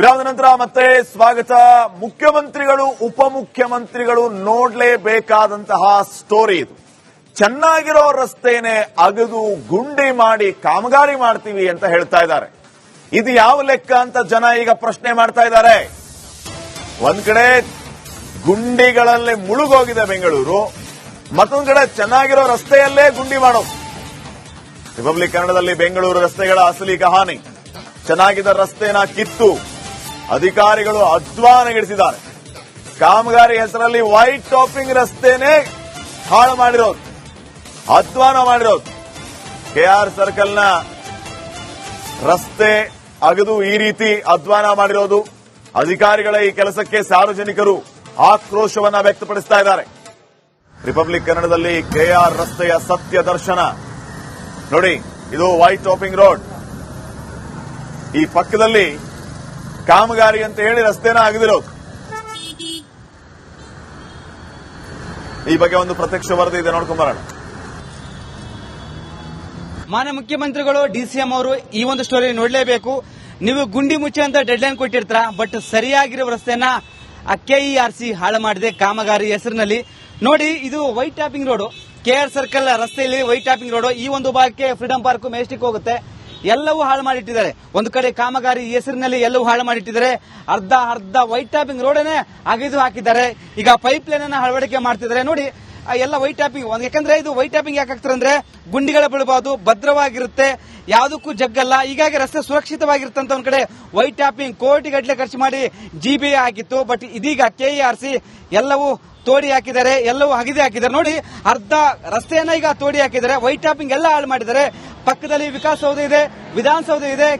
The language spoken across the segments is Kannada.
ವಿರಾಮದ ನಂತರ ಮತ್ತೆ ಸ್ವಾಗತ. ಮುಖ್ಯಮಂತ್ರಿಗಳು, ಉಪಮುಖ್ಯಮಂತ್ರಿಗಳು ನೋಡ್ಲೇಬೇಕಾದಂತಹ ಸ್ಟೋರಿ ಇದು. ಚೆನ್ನಾಗಿರೋ ರಸ್ತೆನೆ ಅಗದು ಗುಂಡಿ ಮಾಡಿ ಕಾಮಗಾರಿ ಮಾಡ್ತೀವಿ ಅಂತ ಹೇಳ್ತಾ ಇದ್ದಾರೆ. ಇದು ಯಾವ ಲೆಕ್ಕ ಅಂತ ಜನ ಈಗ ಪ್ರಶ್ನೆ ಮಾಡ್ತಾ ಇದ್ದಾರೆ. ಒಂದ್ ಕಡೆ ಗುಂಡಿಗಳಲ್ಲಿ ಮುಳುಗೋಗಿದೆ ಬೆಂಗಳೂರು, ಮತ್ತೊಂದ್ ಕಡೆ ಚೆನ್ನಾಗಿರೋ ರಸ್ತೆಯಲ್ಲೇ ಗುಂಡಿ ಮಾಡೋದು ರಿಪಬ್ಲಿಕ್ ಕನ್ನಡದಲ್ಲಿ ಬೆಂಗಳೂರು ರಸ್ತೆಗಳ ಅಸಲಿ ಕಹಾನಿ. ಚೆನ್ನಾಗಿದ್ದ ರಸ್ತೆನ ಕಿತ್ತು. ಅಧಿಕಾರಿಗಳು ಅಧ್ವಾನಗಿಡಿಸಿದ್ದಾರೆ ಕಾಮಗಾರಿ ಹೆಸರಲ್ಲಿ ವೈಟ್ ಟಾಪಿಂಗ್ ರಸ್ತೆನೇ ಹಾಳು ಮಾಡಿರೋದು. ಅಧ್ವಾನ ಮಾಡಿರೋದು. ಕೆಆರ್ ಸರ್ಕಲ್ನ ರಸ್ತೆ ಅಗದು ಈ ರೀತಿ ಅಧ್ವಾನ ಮಾಡಿರೋದು. ಅಧಿಕಾರಿಗಳ ಈ ಕೆಲಸಕ್ಕೆ ಸಾರ್ವಜನಿಕರು ಆಕ್ರೋಶವನ್ನ ವ್ಯಕ್ತಪಡಿಸ್ತಾ ಇದ್ದಾರೆ. ರಿಪಬ್ಲಿಕ್ ಕನ್ನಡದಲ್ಲಿ ಕೆಆರ್ ರಸ್ತೆಯ ಸತ್ಯ ದರ್ಶನ. ನೋಡಿ, ಇದು ವೈಟ್ ಟಾಪಿಂಗ್ ರೋಡ್. ಈ ಪಕ್ಕದಲ್ಲಿ ಕಾಮಗಾರಿ ಅಂತ ಹೇಳಿ ರಸ್ತೆನ ಅಗದಿರೋದು ಈ ಬಗ್ಗೆ ಒಂದು ಪ್ರತ್ಯಕ್ಷ ವರದಿ ಇದೆ ನೋಡ್ಕೊಂಡ್ ಬರೋಣ ಮಾನ್ಯ ಮುಖ್ಯಮಂತ್ರಿಗಳು ಡಿಸಿಎಂ ಅವರು ಈ ಒಂದು ಸ್ಟೋರಿ ನೋಡಲೇಬೇಕು. ನೀವು ಗುಂಡಿ ಮುಚ್ಚಿ ಅಂತ ಡೆಡ್ಲೈನ್ ಕೊಟ್ಟಿರ್ತೀರ ಬಟ್ ಸರಿಯಾಗಿರೋ ರಸ್ತೆನ ಕೆಇಆರ್ಸಿ ಹಾಳು ಮಾಡಿದೆ ಕಾಮಗಾರಿ ಹೆಸರಿನಲ್ಲಿ. ನೋಡಿ, ಇದು white topping road. KR circle ರಸ್ತೆಯಲ್ಲಿ ವೈಟ್ ಟ್ಯಾಪಿಂಗ್ ರೋಡ್. ಈ ಒಂದು ಭಾಗಕ್ಕೆ ಫ್ರೀಡಂ ಪಾರ್ಕ್ ಮೇಸ್ಟಿಕ್ ಹೋಗುತ್ತೆ. ಎಲ್ಲವೂ ಹಾಳು ಮಾಡಿಟ್ಟಿದ್ದಾರೆ. ಒಂದು ಕಡೆ ಕಾಮಗಾರಿ ಹೆಸರಿನಲ್ಲಿ ಎಲ್ಲವೂ ಹಾಳು ಮಾಡಿಟ್ಟಿದ್ದಾರೆ. ಅರ್ಧ ಅರ್ಧ ವೈಟ್ ಟ್ಯಾಪಿಂಗ್ ರೋಡನ್ನೇ ಅಗಿದು ಹಾಕಿದ್ದಾರೆ. ಈಗ ಪೈಪ್ ಲೈನ್ ಅನ್ನ ಅಳವಡಿಕೆ ಮಾಡ್ತಿದ್ದಾರೆ. ನೋಡಿ ಎಲ್ಲ ವೈಟ್ ಟ್ಯಾಪಿಂಗ್ ಯಾಕಂದ್ರೆ ಇದು ವೈಟ್ ಟ್ಯಾಪಿಂಗ್ ಯಾಕೆ ಆಗ್ತಾರೆ ಅಂದ್ರೆ ಗುಂಡಿಗಳ ಬೀಳಬಾರ್ದು, ಭದ್ರವಾಗಿರುತ್ತೆ. ಯಾವುದಕ್ಕೂ ಜಗ್ಗಲ್ಲ. ಹೀಗಾಗಿ ರಸ್ತೆ ಸುರಕ್ಷಿತವಾಗಿರುತ್ತಂತ ಒಂದ್ ಕಡೆ ವೈಟ್ ಟ್ಯಾಪಿಂಗ್ ಕೋಟಿ ಗಟ್ಟಲೆ ಖರ್ಚು ಮಾಡಿ ಜಿಬಿಎ ಆಗಿತ್ತು. ಬಟ್ ಇದೀಗ ಕೆಇಆರ್ಸಿ ಎಲ್ಲವೂ ತೋಡಿ ಹಾಕಿದ್ದಾರೆ, ಎಲ್ಲವೂ ಹಗಿದೆ ಹಾಕಿದ್ದಾರೆ. ನೋಡಿ, ಅರ್ಧ ರಸ್ತೆಯನ್ನ ಈಗ ತೋಡಿ ಹಾಕಿದ್ದಾರೆ. ವೈಟ್ ಟಾಪಿಂಗ್ ಎಲ್ಲ ಹಾಳು ಮಾಡಿದ್ದಾರೆ. ಪಕ್ಕದಲ್ಲಿ ವಿಕಾಸಸೌಧ ಇದೆ ವಿಧಾನಸೌಧ ಇದೆ.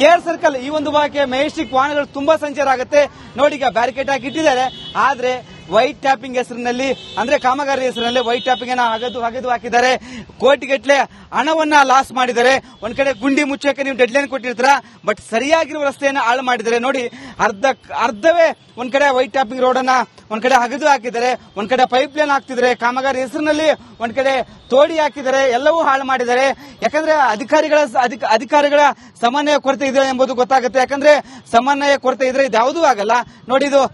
ಕೇರ್ ಸರ್ಕಲ್ ಈ ಒಂದು ಭಾಗಕ್ಕೆ ಮೆಜೆಸ್ಟಿಕ್ ವಾಹನಗಳು ತುಂಬಾ ಸಂಚಾರ ಆಗುತ್ತೆ. ನೋಡಿ, ಈಗ ಬ್ಯಾರಿಕೇಡ್ ಹಾಕಿ ಇಟ್ಟಿದ್ದಾರೆ. ಆದ್ರೆ ವೈಟ್ ಟ್ಯಾಪಿಂಗ್ ಹೆಸರಿನಲ್ಲಿ, ಅಂದ್ರೆ ಕಾಮಗಾರಿ ಹೆಸರಿನಲ್ಲಿ ವೈಟ್ ಟ್ಯಾಪಿಂಗ್ ಅನ್ನ ಹಗದು ಹಗದು ಹಾಕಿದ್ದಾರೆ. ಕೋಟಿಗಟ್ಟಲೆ ಹಣವನ್ನ ಲಾಸ್ ಮಾಡಿದ್ದಾರೆ. ಒಂದ್ ಕಡೆ ಗುಂಡಿ ಮುಚ್ಚಕ್ಕೆ ನೀವು ಡೆಡ್ಲೈನ್ ಕೊಟ್ಟಿರ್ತೀರ? ಬಟ್ ಸರಿಯಾಗಿರುವ ರಸ್ತೆಯನ್ನ ಹಾಳು ಮಾಡಿದ್ದಾರೆ. ನೋಡಿ, ಅರ್ಧ, ಅರ್ಧವೇ ಒಂದ್ ಕಡೆ ವೈಟ್ ಟ್ಯಾಪಿಂಗ್ ರೋಡ್ ಅನ್ನ ಒಂದ್ ಕಡೆ ಹಗದು ಹಾಕಿದ್ದಾರೆ. ಒಂದ್ ಕಡೆ ಪೈಪ್ ಲೈನ್ ಹಾಕ್ತಿದ್ದಾರೆ. ಕಾಮಗಾರಿ ಹೆಸರಿನಲ್ಲಿ ಒಂದ್ ಕಡೆ ತೋಡಿ ಹಾಕಿದ್ದಾರೆ. ಎಲ್ಲವೂ ಹಾಳು ಮಾಡಿದ್ದಾರೆ. ಯಾಕಂದ್ರೆ ಅಧಿಕಾರಿಗಳ, ಅಧಿಕ- ಅಧಿಕಾರಿಗಳ ಸಮನ್ವಯ ಕೊರತೆ ಇದೆ ಎಂಬುದು ಗೊತ್ತಾಗುತ್ತೆ. ಯಾಕಂದ್ರೆ ಸಮನ್ವಯ ಕೊರತೆ ಇದ್ರೆ ಇದು ಯಾವುದೂ ಆಗಲ್ಲ. ನೋಡಿ ಇದು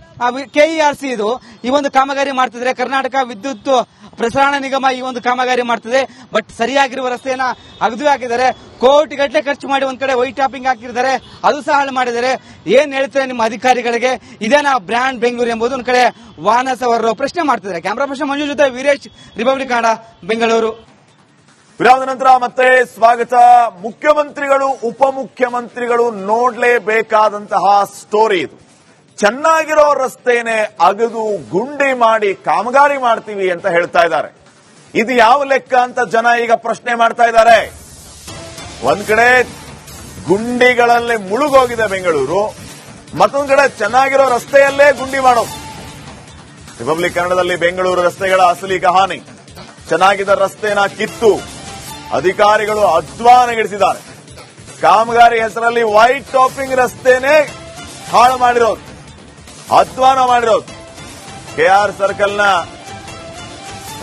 ಕೆಇಆರ್ಸಿ ಇದು. ಈ ಒಂದು ಕಾಮಗಾರಿ ಮಾಡ್ತಿದ್ರೆ ಕರ್ನಾಟಕ ವಿದ್ಯುತ್ ಪ್ರಸರಣ ನಿಗಮ ಈ ಒಂದು ಕಾಮಗಾರಿ ಮಾಡ್ತಿದೆ. ಬಟ್ ಸರಿಯಾಗಿರುವ ರಸ್ತೆಯನ್ನ ಅಗದು ಹಾಕಿದ್ದಾರೆ. ಕೋಟಿ ಗಟ್ಟಲೆ ಖರ್ಚು ಮಾಡಿ ಒಂದ್ ಕಡೆ ವೈಟ್ ಟಾಪಿಂಗ್ ಹಾಕಿದ್ದಾರೆ ಅದು ಸಹ ಹಾಳು ಮಾಡಿದ್ದಾರೆ. ಏನ್ ಹೇಳ್ತಾರೆ ನಿಮ್ಮ ಅಧಿಕಾರಿಗಳಿಗೆ? ಇದೇನಾ ಬ್ರ್ಯಾಂಡ್ ಬೆಂಗಳೂರು ಎಂಬುದು ಒಂದ್ ಕಡೆ ವಾಹನ ಅವರು ಪ್ರಶ್ನೆ ಮಾಡ್ತಿದ್ದಾರೆ. ಕ್ಯಾಮರಾ ಪರ್ಸನ್ ಮಂಜು ಜೊತೆ ವೀರೇಶ್ ರಿಪಬ್ಲಿಕ್ ಕನ್ನಡ ಬೆಂಗಳೂರು. ವಿರಾಮದ ನಂತರ ಮತ್ತೆ ಸ್ವಾಗತ. ಮುಖ್ಯಮಂತ್ರಿಗಳು, ಉಪಮುಖ್ಯಮಂತ್ರಿಗಳು ನೋಡ್ಲೇಬೇಕಾದಂತಹ ಸ್ಟೋರಿ ಇದು. ಚೆನ್ನಾಗಿರೋ ರಸ್ತೆನೆ ಅಗದು ಗುಂಡಿ ಮಾಡಿ ಕಾಮಗಾರಿ ಮಾಡ್ತೀವಿ ಅಂತ ಹೇಳ್ತಾ ಇದ್ದಾರೆ. ಇದು ಯಾವ ಲೆಕ್ಕ ಅಂತ ಜನ ಈಗ ಪ್ರಶ್ನೆ ಮಾಡ್ತಾ ಇದ್ದಾರೆ. ಒಂದ್ ಕಡೆ ಗುಂಡಿಗಳಲ್ಲಿ ಮುಳುಗೋಗಿದೆ ಬೆಂಗಳೂರು, ಮತ್ತೊಂದ್ ಕಡೆ ಚೆನ್ನಾಗಿರೋ ರಸ್ತೆಯಲ್ಲೇ ಗುಂಡಿ ಮಾಡೋದು. ರಿಪಬ್ಲಿಕ್ ಕನ್ನಡದಲ್ಲಿ ಬೆಂಗಳೂರು ರಸ್ತೆಗಳ ಅಸಲಿ ಕಹಾನಿ. ಚೆನ್ನಾಗಿದ್ದ ರಸ್ತೆನ ಕಿತ್ತು ಅಧಿಕಾರಿಗಳು ಅಧ್ವಾನಗಿಡಿಸಿದ್ದಾರೆ ಕಾಮಗಾರಿ ಹೆಸರಲ್ಲಿ ವೈಟ್ ಟಾಪಿಂಗ್ ರಸ್ತೆನೇ ಹಾಳು ಮಾಡಿರೋದು. ಅಧ್ವಾನ ಮಾಡಿರೋದು. ಕೆಆರ್ ಸರ್ಕಲ್ನ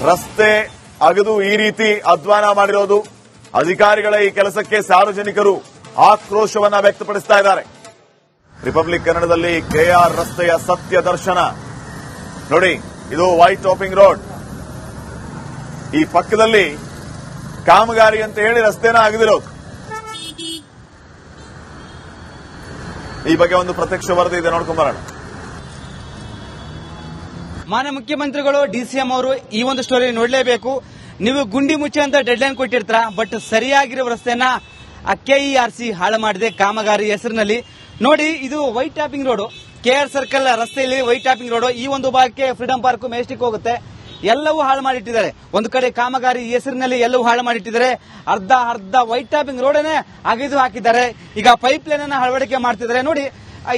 ರಸ್ತೆ ಅಗದು ಈ ರೀತಿ ಅಧ್ವಾನ ಮಾಡಿರೋದು. ಅಧಿಕಾರಿಗಳ ಈ ಕೆಲಸಕ್ಕೆ ಸಾರ್ವಜನಿಕರು ಆಕ್ರೋಶವನ್ನ ವ್ಯಕ್ತಪಡಿಸ್ತಾ ಇದ್ದಾರೆ. ರಿಪಬ್ಲಿಕ್ ಕನ್ನಡದಲ್ಲಿ ಕೆಆರ್ ರಸ್ತೆಯ ಸತ್ಯ ದರ್ಶನ. ನೋಡಿ, ಇದು ವೈಟ್ ಟಾಪಿಂಗ್ ರೋಡ್. ಈ ಪಕ್ಕದಲ್ಲಿ ಕಾಮಗಾರಿ ಅಂತ ಹೇಳಿ ರಸ್ತೆನ ಅಗದಿರೋದು. ಈ ಬಗ್ಗೆ ಒಂದು ಪ್ರತ್ಯಕ್ಷ ವರದಿ ಇದೆ, ನೋಡ್ಕೊಂಡ್ ಬರೋಣ. ಮಾನ್ಯ ಮುಖ್ಯಮಂತ್ರಿಗಳು ಡಿಸಿಎಂ ಅವರು ಈ ಒಂದು ಸ್ಟೋರಿ ನೋಡಲೇಬೇಕು. ನೀವು ಗುಂಡಿ ಮುಚ್ಚಿ ಅಂತ ಡೆಡ್ಲೈನ್ ಕೊಟ್ಟಿರ್ತೀರ ಬಟ್ ಸರಿಯಾಗಿರುವ ಕೆಇಆರ್ ಸಿ ಹಾಳು ಮಾಡಿದೆ ಕಾಮಗಾರಿ ಹೆಸರಿನಲ್ಲಿ. ನೋಡಿ, ಇದು white topping road KR circle ರಸ್ತೆಯಲ್ಲಿ ವೈಟ್ ಟ್ಯಾಪಿಂಗ್ ರೋಡ್ ಈ ಒಂದು ಭಾಗಕ್ಕೆ ಫ್ರೀಡಂ ಪಾರ್ಕ್ ಮೇಸ್ಟಿಕ್ ಹೋಗುತ್ತೆ. ಎಲ್ಲವೂ ಹಾಳು ಮಾಡಿಟ್ಟಿದ್ದಾರೆ. ಒಂದು ಕಡೆ ಕಾಮಗಾರಿ ಹೆಸರಿನಲ್ಲಿ ಎಲ್ಲವೂ ಹಾಳು ಮಾಡಿಟ್ಟಿದ್ದಾರೆ. ಅರ್ಧ ಅರ್ಧ ವೈಟ್ ಟ್ಯಾಪಿಂಗ್ ರೋಡನ್ನೇ ಅಗೆದು ಹಾಕಿದ್ದಾರೆ. ಈಗ ಪೈಪ್ ಲೈನ್ ಅನ್ನ ಅಳವಡಿಕೆ ಮಾಡ್ತಿದ್ದಾರೆ. ನೋಡಿ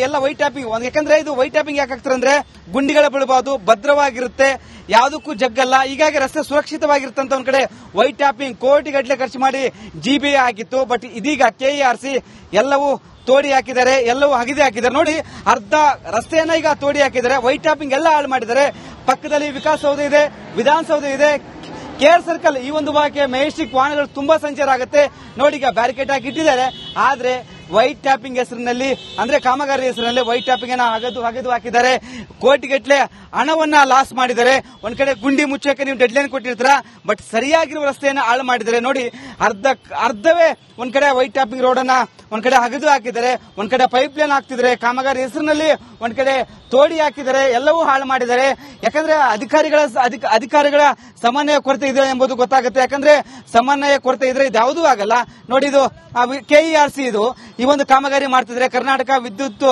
ಎಲ್ಲ ವೈಟ್ ಟ್ಯಾಪಿಂಗ್ ಒಂದು ಯಾಕಂದ್ರೆ ಇದು ವೈಟ್ ಟ್ಯಾಪಿಂಗ್ ಯಾಕೆ ಹಾಕ್ತಾರಂದ್ರೆ ಗುಂಡಿಗಳ ಬೀಳಬಹುದು ಭದ್ರವಾಗಿರುತ್ತೆ, ಯಾವುದಕ್ಕೂ ಜಗ್ಗಲ್ಲ. ಹೀಗಾಗಿ ರಸ್ತೆ ಸುರಕ್ಷಿತವಾಗಿರುತ್ತಂತ ಒಂದ್ ಕಡೆ ವೈಟ್ ಟ್ಯಾಪಿಂಗ್ ಕೋಟಿ ಗಟ್ಟಲೆ ಖರ್ಚು ಮಾಡಿ ಜಿಬಿಎ ಆಗಿತ್ತು ಬಟ್ ಇದೀಗ ಕೆಇಆರ್ಸಿ ಎಲ್ಲವೂ ತೋಡಿ ಹಾಕಿದ್ದಾರೆ, ಎಲ್ಲವೂ ಹಗಿದೆ ಹಾಕಿದ್ದಾರೆ. ನೋಡಿ, ಅರ್ಧ ರಸ್ತೆಯನ್ನ ಈಗ ತೋಡಿ ಹಾಕಿದ್ದಾರೆ. ವೈಟ್ ಟ್ಯಾಪಿಂಗ್ ಎಲ್ಲ ಹಾಳು ಮಾಡಿದ್ದಾರೆ. ಪಕ್ಕದಲ್ಲಿ ವಿಕಾಸಸೌಧ ಇದೆ, ವಿಧಾನಸೌಧ ಇದೆ. ಕೇರ್ ಸರ್ಕಲ್ ಈ ಒಂದು ಭಾಗಕ್ಕೆ ಮೆಜೆಸ್ಟಿಕ್ ವಾಹನಗಳು ತುಂಬಾ ಸಂಚಾರ ಆಗುತ್ತೆ. ನೋಡಿ, ಈಗ ಬ್ಯಾರಿಕೇಡ್ ಹಾಕಿ ಇಟ್ಟಿದ್ದಾರೆ. ಆದ್ರೆ ವೈಟ್ ಟ್ಯಾಪಿಂಗ್ ಹೆಸರಿನಲ್ಲಿ, ಅಂದ್ರೆ ಕಾಮಗಾರಿ ಹೆಸರಿನಲ್ಲಿ ವೈಟ್ ಟ್ಯಾಪಿಂಗ್ ಅನ್ನ ಹಗದು ಅಗದು ಹಾಕಿದ್ದಾರೆ. ಕೋಟಿಗಟ್ಟಲೆ ಹಣವನ್ನ ಲಾಸ್ ಮಾಡಿದ್ದಾರೆ. ಒಂದ್ ಕಡೆ ಗುಂಡಿ ಮುಚ್ಚಕ್ಕೆ ನೀವು ಡೆಡ್ ಲೈನ್ ಕೊಟ್ಟಿರ್ತೀರ ಬಟ್ ಸರಿಯಾಗಿರುವ ರಸ್ತೆಯನ್ನ ಹಾಳು ಮಾಡಿದ್ದಾರೆ. ನೋಡಿ, ಅರ್ಧ, ಅರ್ಧವೇ ಒಂದ್ ಕಡೆ ವೈಟ್ ಟ್ಯಾಪಿಂಗ್ ರೋಡ್ ಅನ್ನ ಒಂದ್ ಕಡೆ ಹಗದು ಹಾಕಿದ್ದಾರೆ. ಒಂದ್ ಕಡೆ ಪೈಪ್ ಲೈನ್ ಹಾಕ್ತಿದ್ದಾರೆ. ಕಾಮಗಾರಿ ಹೆಸರಿನಲ್ಲಿ ಒಂದ್ ಕಡೆ ತೋಡಿ ಹಾಕಿದ್ದಾರೆ. ಎಲ್ಲವೂ ಹಾಳು ಮಾಡಿದ್ದಾರೆ. ಯಾಕಂದ್ರೆ ಅಧಿಕಾರಿಗಳ, ಅಧಿಕ- ಅಧಿಕಾರಿಗಳ ಸಮನ್ವಯ ಕೊರತೆ ಇದೆ ಎಂಬುದು ಗೊತ್ತಾಗುತ್ತೆ. ಯಾಕಂದ್ರೆ ಸಮನ್ವಯ ಕೊರತೆ ಇದ್ರೆ ಇದು ಇದ್ಯಾವುದೂ ಆಗಲ್ಲ. ನೋಡಿ, ಇದು ಕೆಇಆರ್ ಸಿ ಇದು. ಈ ಒಂದು ಕಾಮಗಾರಿ ಮಾಡ್ತಿದ್ರೆ ಕರ್ನಾಟಕ ವಿದ್ಯುತ್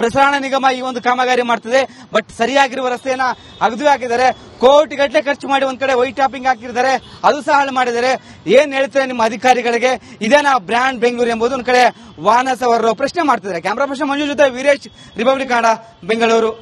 ಪ್ರಸರಣ ನಿಗಮ ಈ ಒಂದು ಕಾಮಗಾರಿ ಮಾಡ್ತಿದೆ. ಬಟ್ ಸರಿಯಾಗಿರುವ ರಸ್ತೆಯನ್ನ ಅಗದು ಹಾಕಿದ್ದಾರೆ. ಕೋಟಿ ಗಟ್ಟಲೆ ಖರ್ಚು ಮಾಡಿ ಒಂದ್ ಕಡೆ ವೈಟ್ ಟಾಪಿಂಗ್ ಹಾಕಿದ್ದಾರೆ ಅದು ಸಹ ಹಾಳು ಮಾಡಿದ್ದಾರೆ. ಏನ್ ಹೇಳ್ತಾರೆ ನಿಮ್ಮ ಅಧಿಕಾರಿಗಳಿಗೆ? ಇದೇನಾ ಬ್ರ್ಯಾಂಡ್ ಬೆಂಗಳೂರು ಎಂಬುದು ಒಂದ್ ಕಡೆ ವಾಹನ ಅವರು ಪ್ರಶ್ನೆ ಮಾಡ್ತಿದ್ದಾರೆ. ಕ್ಯಾಮ್ರಾ ಪರ್ಸನ್ ಮಂಜು ಜೊತೆ ವೀರೇಶ್, ರಿಪಬ್ಲಿಕ್ ಕನ್ನಡ, ಬೆಂಗಳೂರು.